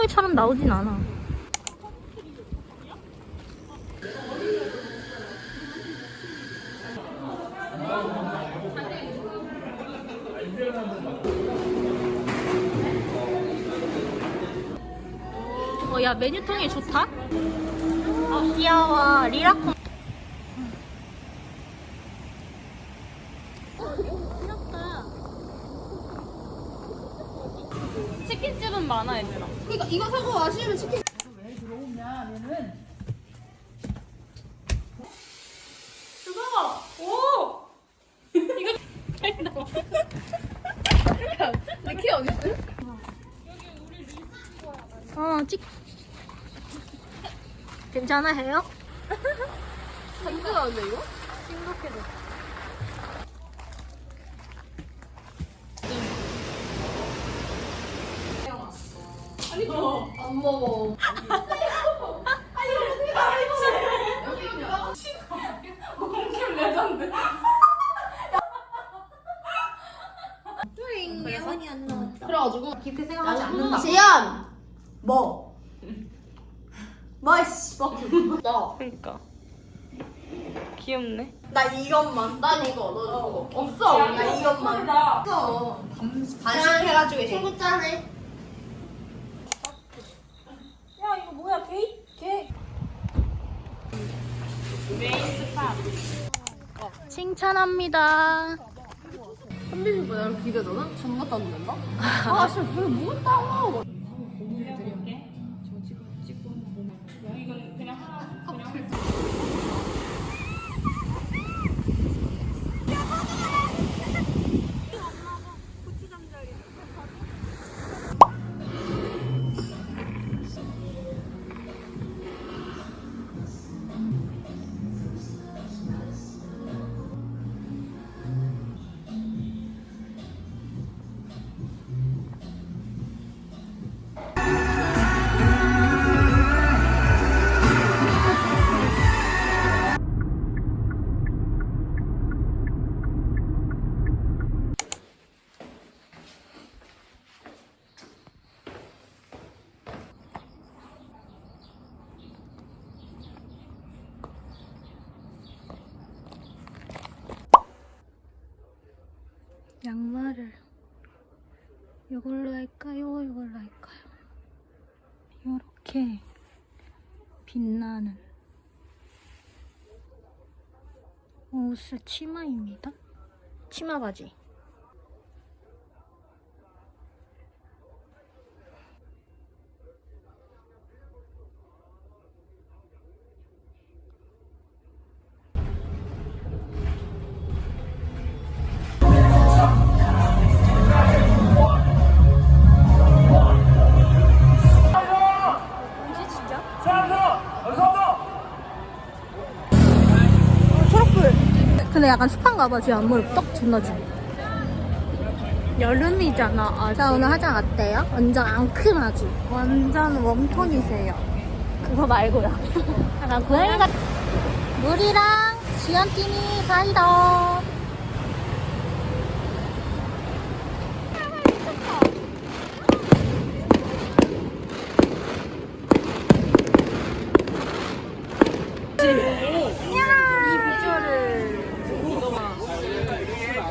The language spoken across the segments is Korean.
똥물처럼 나오진 않아. 어, 야, 메뉴통이 좋다? 어, 귀여워. 리라콘. 귀엽다. 치킨집은 많아, 얘들아. 그러니까 이거 사고 아쉬우면 치킨. 키 어디 있어? 어, 찍. 괜찮아, 해요? 나는데 이거? 심각해졌어. 안 먹어. 그래가지고 깊게 생각하지 않는다. 지연, 뭐? 뭐씨, 뭐? 나, 그니까. 귀엽네. 나 이것만. 난 이거, 너 이거. 없어. 나 이것만. 없어. 반식해가지고 친구 짠해. 야, 이거 뭐야, 게 게. 메인 스팟. 칭찬합니다. 선배님 나랑 기대되나? 안 된다? 아, 진짜 왜 못다 이걸로 할까요? 이걸로 할까요? 이렇게 빛나는 옷을 치마입니다. 치마 바지. 근데 약간 습한가 봐. 지금 앞머리 떡 존나 지 여름이잖아. 아직. 자, 오늘 화장 어때요? 완전 앙큼하지? 완전 웜톤이세요. 그거 말고요. 약간 고양이 같 물이랑 지연팀이 사이다.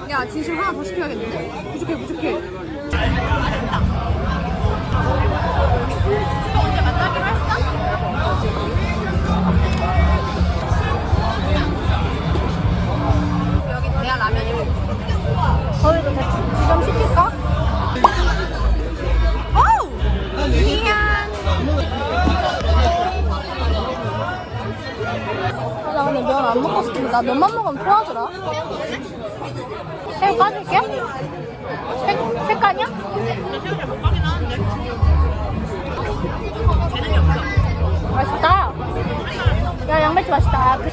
야, 진심 하나 더 시켜야겠는데? 부족해, 부족해. 나 면만 먹으면 토하더라. 새우 까줄게. 색, 색깔이야? 맛있다. 야, 양배추 맛있다. 그-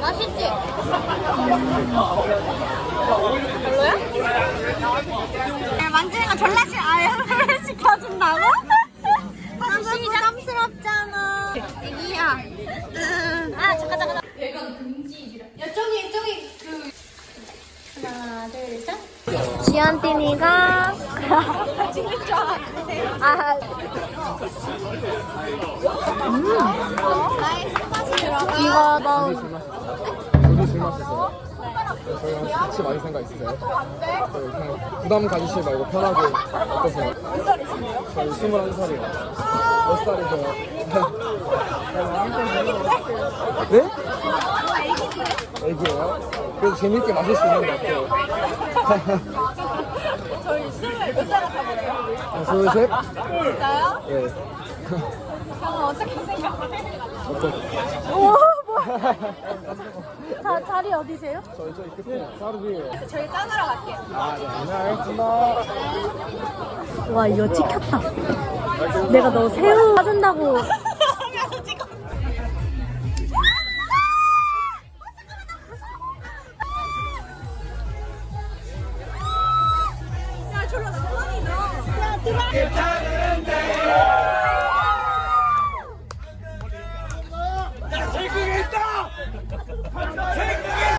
맛있지? 별로야? 만지니까 싫어. 아예 시켜준다고? 아, 부담스럽잖아. 애기야. 아, 잠깐, 잠깐. 야, 저기, 저기, 그. 지안틴이가 아, 음. 이거 너 저도. 네, 같이 마실 생각 있으세요? 저희 그냥 부담 가지시지 말고 편하게 어떠세요? 몇 살이신데요? 저희 21살이요. 몇 살이세요? 네? 애기예요? 그래도 재밌게 마실 수 있는 것 같아요. 저희 스물 몇살 같아 보여요? 스물셋? 진짜요? 네. 저는 어떻게 생각해요? 어떻게? 자, 자리 어디세요? 저희 저희 끝에 사르비예요. 저희 짠하러 갈게요. 아, 네. 안녕하겠습니다. 와 이거 찍혔다 내가 너 새우 사준다고 야.